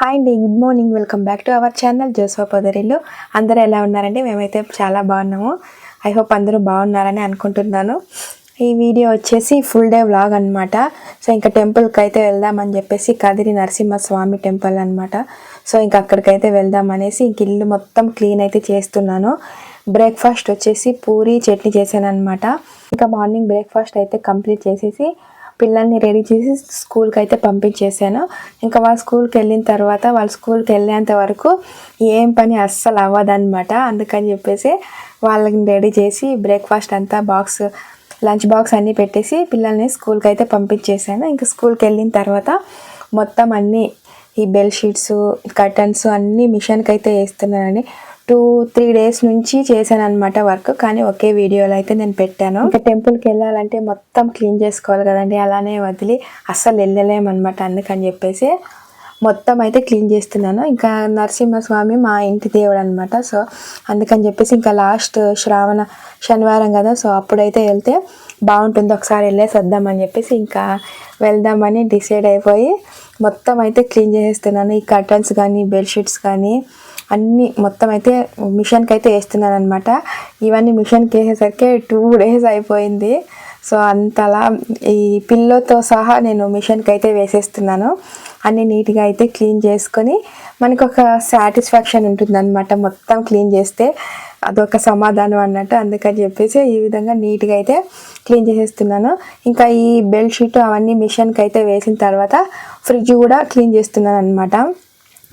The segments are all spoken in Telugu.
హాయ్ అండి good morning welcome back to our channel Joseph పొదరిల్లు అందరూ ఎలా ఉన్నారండి? మేమైతే చాలా బాగున్నాము. ఐ హోప్ అందరూ బాగున్నారని అనుకుంటున్నాను. ఈ వీడియో వచ్చేసి ఫుల్ డే వ్లాగ్ అనమాట సో ఇంకా టెంపుల్కి అయితే వెళ్దామని చెప్పేసి కదిరి నరసింహస్వామి టెంపుల్ అనమాట సో ఇంకా అక్కడికైతే వెళ్దాం అనేసి ఇంక ఇల్లు మొత్తం క్లీన్ అయితే చేస్తున్నాను. బ్రేక్ఫాస్ట్ వచ్చేసి పూరి చట్నీ చేశాను అనమాట ఇంకా మార్నింగ్ బ్రేక్ఫాస్ట్ అయితే కంప్లీట్ చేసేసి పిల్లల్ని రెడీ చేసి స్కూల్కి అయితే పంపించేసాను ఇంకా వాళ్ళ స్కూల్కి వెళ్ళిన తర్వాత వాళ్ళ స్కూల్కి వెళ్ళేంత వరకు ఏం పని అస్సలు అవ్వదన్నమాట. అందుకని చెప్పేసి వాళ్ళని రెడీ చేసి బ్రేక్ఫాస్ట్ అంతా బాక్స్ లంచ్ బాక్స్ అన్నీ పెట్టేసి పిల్లల్ని స్కూల్కి అయితే పంపించేసాను ఇంకా స్కూల్కి వెళ్ళిన తర్వాత మొత్తం అన్నీ ఈ బెల్ షీట్స్ కర్టన్స్ అన్నీ మిషన్కి అయితే వేస్తున్నానండి. టూ త్రీ డేస్ నుంచి చేశాను అనమాట వర్క్ కానీ ఒకే వీడియోలో అయితే నేను పెట్టాను. ఇంకా టెంపుల్కి వెళ్ళాలంటే మొత్తం క్లీన్ చేసుకోవాలి కదండి అలానే వదిలి అస్సలు వెళ్ళలేమన్నమాట అందుకని చెప్పేసి మొత్తం అయితే క్లీన్ చేస్తున్నాను. ఇంకా నరసింహస్వామి మా ఇంటి దేవుడు అనమాట సో అందుకని చెప్పేసి ఇంకా లాస్ట్ శ్రావణ శనివారం కదా సో అప్పుడైతే వెళ్తే బాగుంటుంది ఒకసారి వెళ్ళేసి వద్దామని చెప్పేసి ఇంకా వెళ్దామని డిసైడ్ అయిపోయి మొత్తం అయితే క్లీన్ చేసేస్తున్నాను. ఈ కర్టన్స్ కానీ బెడ్షీట్స్ కానీ అన్నీ మొత్తం అయితే మిషన్కి అయితే వేస్తున్నాను అనమాట ఇవన్నీ మిషన్కి వేసేసరికి టూ డేస్ అయిపోయింది. సో అంతలా ఈ పిల్లోతో సహా నేను మిషన్కి అయితే వేసేస్తున్నాను. అన్నీ నీట్గా అయితే క్లీన్ చేసుకొని మనకు ఒక సాటిస్ఫాక్షన్ ఉంటుందన్నమాట మొత్తం క్లీన్ చేస్తే. అదొక సమాధానం అన్నట్టు అందుకని చెప్పేసి ఈ విధంగా నీట్గా అయితే క్లీన్ చేసేస్తున్నాను. ఇంకా ఈ బెడ్షీట్ అవన్నీ మిషన్కి అయితే వేసిన తర్వాత ఫ్రిడ్జ్ కూడా క్లీన్ చేస్తున్నాను అనమాట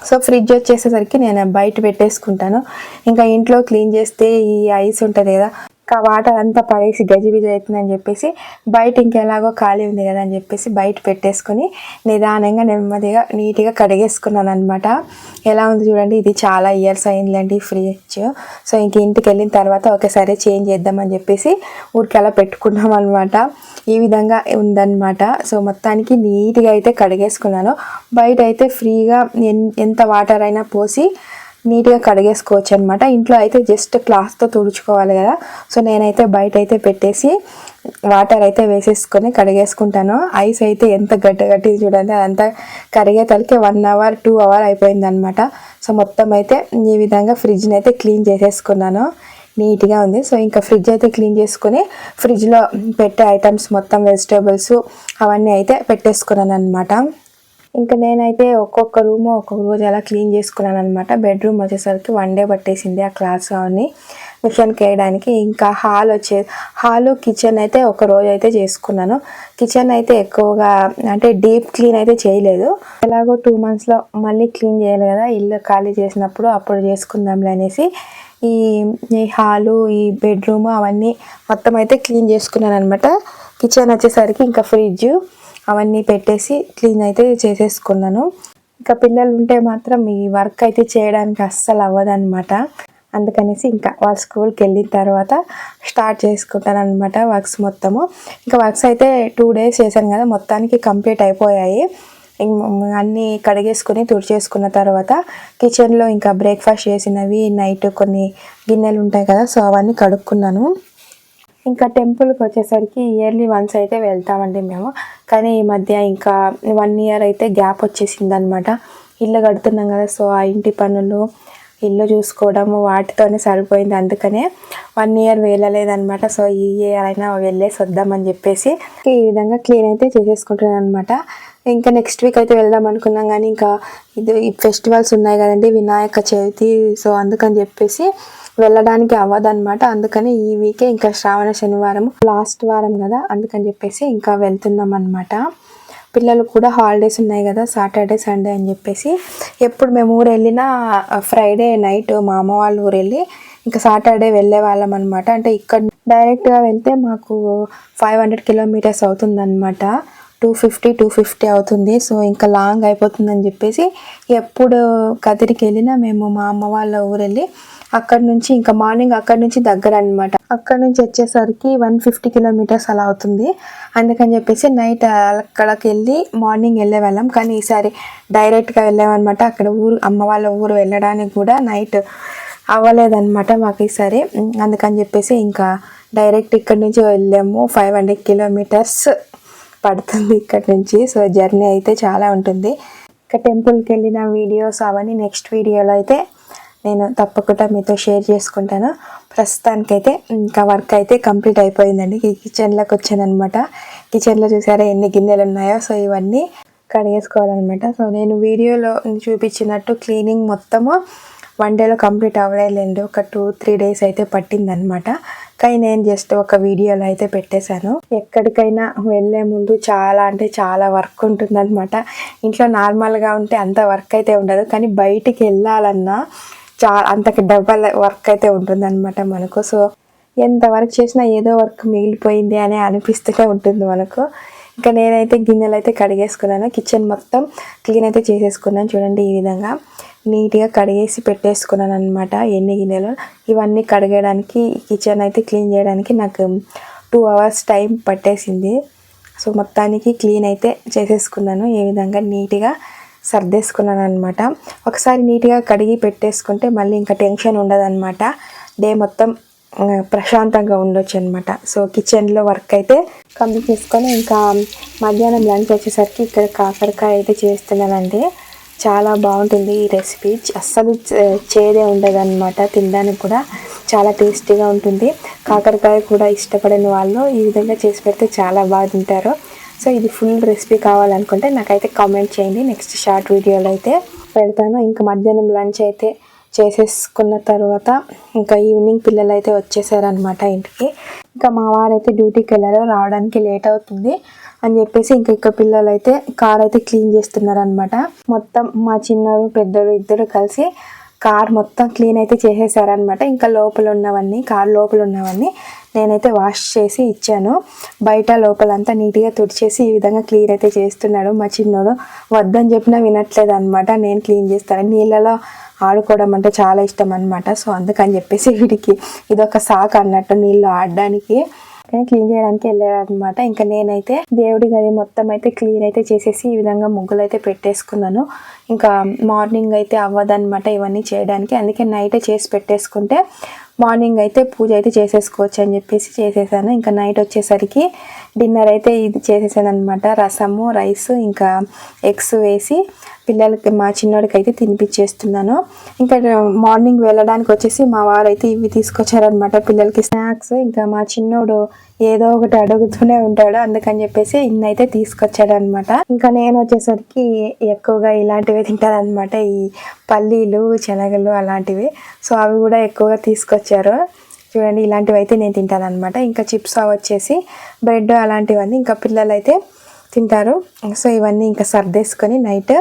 సో ఫ్రిడ్జ్ వచ్చేసేసరికి నేను బయట పెట్టేసుకుంటాను. ఇంకా ఇంట్లో క్లీన్ చేస్తే ఈ ఐస్ ఉంటుంది కదా వాటర్ అంతా పడేసి గజిబిజి అవుతుందని చెప్పేసి బయట ఇంకెలాగో ఖాళీ ఉంది కదా అని చెప్పేసి బయట పెట్టేసుకొని నిదానంగా నెమ్మదిగా నీట్గా కడిగేసుకున్నాను అనమాట ఎలా ఉంది చూడండి ఇది చాలా ఇయర్స్ అయిందిలేండి ఫ్రిడ్జ్. సో ఇంక ఇంటికి వెళ్ళిన తర్వాత ఒకేసారి చేంజ్ చేద్దామని చెప్పేసి ఊరికి అలా పెట్టుకున్నాం అనమాట ఈ విధంగా ఉందన్నమాట. సో మొత్తానికి నీట్గా అయితే కడిగేసుకున్నాను. బయట అయితే ఫ్రీగా ఎంత వాటర్ అయినా పోసి నీట్గా కడిగేసుకోవచ్చు అనమాట ఇంట్లో అయితే జస్ట్ క్లాత్తో తుడుచుకోవాలి కదా. సో నేనైతే బయట అయితే పెట్టేసి వాటర్ అయితే వేసేసుకొని కడిగేసుకుంటాను. ఐస్ అయితే ఎంత గట్టి గట్టి చూడండి. అదంతా కరిగేతలకి వన్ అవర్ టూ అవర్ అయిపోయింది అనమాట సో మొత్తం అయితే ఈ విధంగా ఫ్రిడ్జ్ని అయితే క్లీన్ చేసేసుకున్నాను. నీట్గా ఉంది. సో ఇంకా ఫ్రిడ్జ్ అయితే క్లీన్ చేసుకుని ఫ్రిడ్జ్లో పెట్టే ఐటమ్స్ మొత్తం వెజిటేబుల్స్ అవన్నీ అయితే పెట్టేసుకున్నాను అనమాట ఇంకా నేనైతే ఒక్కొక్క రూమ్ ఒక్కొక్క రోజు అలా క్లీన్ చేసుకున్నాను అనమాట బెడ్రూమ్ వచ్చేసరికి వన్ డే పట్టేసింది ఆ క్లాస్ అవన్నీ మిషన్కి వేయడానికి ఇంకా హాల్ వచ్చే హాల్ కిచెన్ అయితే ఒక రోజు అయితే చేసుకున్నాను. కిచెన్ అయితే ఎక్కువగా అంటే డీప్ క్లీన్ అయితే చేయలేదు. ఎలాగో టూ మంత్స్లో మళ్ళీ క్లీన్ చేయాలి కదా ఇల్లు ఖాళీ చేసినప్పుడు అప్పుడు చేసుకుందాంలే అనేసి ఈ ఈ హాలు ఈ బెడ్రూమ్ అవన్నీ మొత్తం అయితే క్లీన్ చేసుకున్నాను అనమాట కిచెన్ వచ్చేసరికి ఇంకా ఫ్రిడ్జ్ అవన్నీ పెట్టేసి క్లీన్ అయితే చేసేసుకున్నాను. ఇంకా పిల్లలు ఉంటే మాత్రం ఈ వర్క్ అయితే చేయడానికి అస్సలు అవ్వదన్నమాట. అందుకనేసి ఇంకా వాళ్ళ స్కూల్కి వెళ్ళిన తర్వాత స్టార్ట్ చేసుకుంటాను అనమాట వర్క్స్ మొత్తము. ఇంకా వర్క్స్ అయితే టూ డేస్ చేశాను కదా మొత్తానికి కంప్లీట్ అయిపోయాయి. అన్నీ కడిగేసుకొని తుడిచేసుకున్న తర్వాత కిచెన్లో ఇంకా బ్రేక్ఫాస్ట్ చేసినవి నైట్ కొన్ని గిన్నెలు ఉంటాయి కదా సో అవన్నీ కడుక్కున్నాను. ఇంకా టెంపుల్కి వచ్చేసరికి ఇయర్లీ వన్స్ అయితే వెళ్తామండి మేము. కానీ ఈ మధ్య ఇంకా వన్ ఇయర్ అయితే గ్యాప్ వచ్చేసింది అనమాట ఇల్లు కడుతున్నాం కదా సో ఆ ఇంటి పనులు ఇల్లు చూసుకోవడం వాటితోనే సరిపోయింది. అందుకనే వన్ ఇయర్ వెళ్ళలేదనమాట సో ఈ ఇయర్ అయినా వెళ్ళేసి వద్దామని చెప్పేసి ఈ విధంగా క్లీన్ అయితే చేసేసుకుంటున్నాను అనమాట ఇంకా నెక్స్ట్ వీక్ అయితే వెళ్దాం అనుకున్నాం కానీ ఇంకా ఇది ఫెస్టివల్స్ ఉన్నాయి కదండి వినాయక చవితి సో అందుకని చెప్పేసి వెళ్ళడానికి అవ్వదన్నమాట. అందుకని ఈ వీకే ఇంకా శ్రావణ శనివారం లాస్ట్ వారం కదా అందుకని చెప్పేసి ఇంకా వెళ్తున్నాం అనమాట పిల్లలు కూడా హాలిడేస్ ఉన్నాయి కదా సాటర్డే సండే అని చెప్పేసి. ఎప్పుడు మేము ఊరు వెళ్ళినా ఫ్రైడే నైట్ మా అమ్మ వాళ్ళ ఊరు వెళ్ళి ఇంకా సాటర్డే వెళ్ళే వాళ్ళం అనమాట అంటే ఇక్కడ డైరెక్ట్గా వెళ్తే మాకు ఫైవ్ హండ్రెడ్ కిలోమీటర్స్ అవుతుందన్నమాట. టూ ఫిఫ్టీ టూ ఫిఫ్టీ అవుతుంది. సో ఇంకా లాంగ్ అయిపోతుందని చెప్పేసి ఎప్పుడు కదిరికి వెళ్ళినా మేము మా అమ్మ వాళ్ళ ఊరు వెళ్ళి అక్కడ నుంచి ఇంకా మార్నింగ్ అక్కడ నుంచి దగ్గర అనమాట అక్కడ నుంచి వచ్చేసరికి వన్ ఫిఫ్టీ కిలోమీటర్స్ అలా అవుతుంది. అందుకని చెప్పేసి నైట్ అక్కడికి వెళ్ళి మార్నింగ్ వెళ్ళే వాళ్ళం కానీ ఈసారి డైరెక్ట్గా వెళ్ళామన్నమాట. అక్కడ ఊరు అమ్మ వాళ్ళ ఊరు వెళ్ళడానికి కూడా నైట్ అవ్వలేదన్నమాట మాకు ఈసారి. అందుకని చెప్పేసి ఇంకా డైరెక్ట్ ఇక్కడ నుంచి వెళ్ళాము. ఫైవ్ హండ్రెడ్ కిలోమీటర్స్ పడుతుంది ఇక్కడ నుంచి. సో జర్నీ అయితే చాలా ఉంటుంది. ఇంకా టెంపుల్కి వెళ్ళిన వీడియోస్ అవన్నీ నెక్స్ట్ వీడియోలో అయితే నేను తప్పకుండా మీతో షేర్ చేసుకుంటాను. ప్రస్తుతానికైతే ఇంకా వర్క్ అయితే కంప్లీట్ అయిపోయిందండి. ఈ కిచెన్లోకి వచ్చానమాట కిచెన్లో చూసారా ఎన్ని గిన్నెలు ఉన్నాయో? సో ఇవన్నీ కడిగేసుకోవాలన్నమాట. సో నేను వీడియోలో చూపించినట్టు క్లీనింగ్ మొత్తము వన్ డేలో కంప్లీట్ అవ్వలేదు ఒక టూ త్రీ డేస్ అయితే పట్టిందనమాట కానీ నేను జస్ట్ ఒక వీడియోలో అయితే పెట్టేశాను. ఎక్కడికైనా వెళ్ళే ముందు చాలా అంటే చాలా వర్క్ ఉంటుందన్నమాట. ఇంట్లో నార్మల్గా ఉంటే అంత వర్క్ అయితే ఉండదు. కానీ బయటికి వెళ్ళాలన్నా చా అంతకి డబల్ వర్క్ అయితే ఉంటుందన్నమాట మనకు. సో ఎంత వర్క్ చేసినా ఏదో వర్క్ మిగిలిపోయింది అని అనిపిస్తూనే ఉంటుంది మనకు. ఇంకా నేనైతే గిన్నెలు అయితే కడిగేసుకున్నాను. కిచెన్ మొత్తం క్లీన్ అయితే చేసేసుకున్నాను చూడండి ఈ విధంగా. నీట్గా కడిగేసి పెట్టేసుకున్నాను అనమాట ఎన్ని గిన్నెలు. ఇవన్నీ కడిగేయడానికి కిచెన్ అయితే క్లీన్ చేయడానికి నాకు టూ అవర్స్ టైం పట్టేసింది. సో మొత్తానికి క్లీన్ అయితే చేసేసుకున్నాను. ఏ విధంగా నీట్గా సర్దేసుకున్నాను అనమాట ఒకసారి నీట్గా కడిగి పెట్టేసుకుంటే మళ్ళీ ఇంకా టెన్షన్ ఉండదన్నమాట. డే మొత్తం ప్రశాంతంగా ఉండొచ్చు అనమాట సో కిచెన్లో వర్క్ అయితే కంప్లీట్ చేసుకొని ఇంకా మధ్యాహ్నం లంచ్ వచ్చేసరికి ఇక్కడ కాకరకాయ అయితే చేస్తున్నానండి. చాలా బాగుంటుంది ఈ రెసిపీ. అస్సలు చేదే ఉండదు అనమాట తినడానికి కూడా. చాలా టేస్టీగా ఉంటుంది. కాకరకాయ కూడా ఇష్టపడని వాళ్ళు ఈ విధంగా చేసి పెడితే చాలా బాగా తింటారు. సో ఇది ఫుల్ రెసిపీ కావాలనుకుంటే నాకైతే కామెంట్ చేయండి. నెక్స్ట్ షార్ట్ వీడియోలో అయితే పెడతాను. ఇంకా మధ్యాహ్నం లంచ్ అయితే చేసేసుకున్న తర్వాత ఇంకా ఈవినింగ్ పిల్లలు అయితే వచ్చేసారనమాట ఇంటికి. ఇంకా మా వారైతే డ్యూటీకి వెళ్ళారు. రావడానికి లేట్ అవుతుంది అని చెప్పేసి ఇంకా ఇక పిల్లలు అయితే కార్ అయితే క్లీన్ చేస్తున్నారనమాట మొత్తం మా చిన్నోడు పెద్దోడు ఇద్దరు కలిసి కార్ మొత్తం క్లీన్ అయితే చేసేసారనమాట ఇంకా లోపల ఉన్నవన్నీ కార్ లోపల ఉన్నవన్నీ నేనైతే వాష్ చేసి ఇచ్చాను. బయట లోపలంతా నీట్గా తుడిచేసి ఈ విధంగా క్లీన్ అయితే చేస్తున్నాడు మా చిన్నోడు. వద్దని చెప్పినా వినట్లేదు అనమాట నేను క్లీన్ చేస్తాను. నీళ్ళలో ఆడుకోవడం అంటే చాలా ఇష్టం అనమాట సో అందుకని చెప్పేసి వీడికి ఇదొక సాక్ అన్నట్టు నీళ్ళు ఆడడానికి. కానీ క్లీన్ చేయడానికి వెళ్ళాడు అనమాట ఇంకా నేనైతే దేవుడి గది మొత్తం అయితే క్లీన్ అయితే చేసేసి ఈ విధంగా ముగ్గులు అయితే పెట్టేసుకున్నాను. ఇంకా మార్నింగ్ అయితే అవ్వదన్నమాట ఇవన్నీ చేయడానికి. అందుకే నైటే చేసి పెట్టేసుకుంటే మార్నింగ్ అయితే పూజ అయితే చేసేసుకోవచ్చు అని చెప్పేసి చేసేసాను. ఇంకా నైట్ వచ్చేసరికి డిన్నర్ అయితే ఇది చేసేసాను అనమాట రసము రైస్ ఇంకా ఎగ్స్ వేసి పిల్లలకి మా చిన్నోడికి అయితే తినిపించేస్తున్నాను ఇంకా మార్నింగ్ వెళ్ళడానికి వచ్చేసి మా వారు అయితే ఇవి తీసుకొచ్చారనమాట పిల్లలకి స్నాక్స్ ఇంకా మా చిన్నోడు ఏదో ఒకటి అడుగుతూనే ఉంటాడు. అందుకని చెప్పేసి ఇన్నైతే అయితే తీసుకొచ్చాడనమాట. ఇంకా నేను వచ్చేసరికి ఎక్కువగా ఇలాంటివి అనమాట ఈ పల్లీలు శనగలు అలాంటివి. సో అవి కూడా ఎక్కువగా తీసుకొచ్చారు. చూడండి ఇలాంటివి అయితే నేను తింటాను అనమాట ఇంకా చిప్స్ అవి వచ్చేసి బ్రెడ్ అలాంటివన్నీ ఇంకా పిల్లలు అయితే తింటారు. సో ఇవన్నీ ఇంకా సర్దేసుకొని నైట్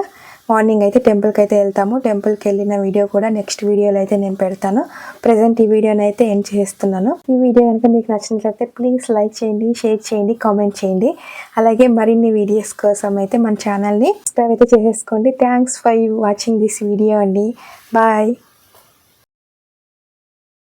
మార్నింగ్ అయితే టెంపుల్కి అయితే వెళ్తాము. టెంపుల్కి వెళ్ళిన వీడియో కూడా నెక్స్ట్ వీడియోలో అయితే నేను పెడతాను. ప్రజెంట్ ఈ వీడియోని అయితే ఎండ్ చేస్తున్నాను. ఈ వీడియో కనుక మీకు నచ్చినట్లయితే ప్లీజ్ లైక్ చేయండి షేర్ చేయండి కామెంట్ చేయండి. అలాగే మరిన్ని వీడియోస్ కోసం అయితే మన ఛానల్ని సబ్స్క్రైబ్ అయితే చేసేసుకోండి. Thanks for watching this video అండి. బాయ్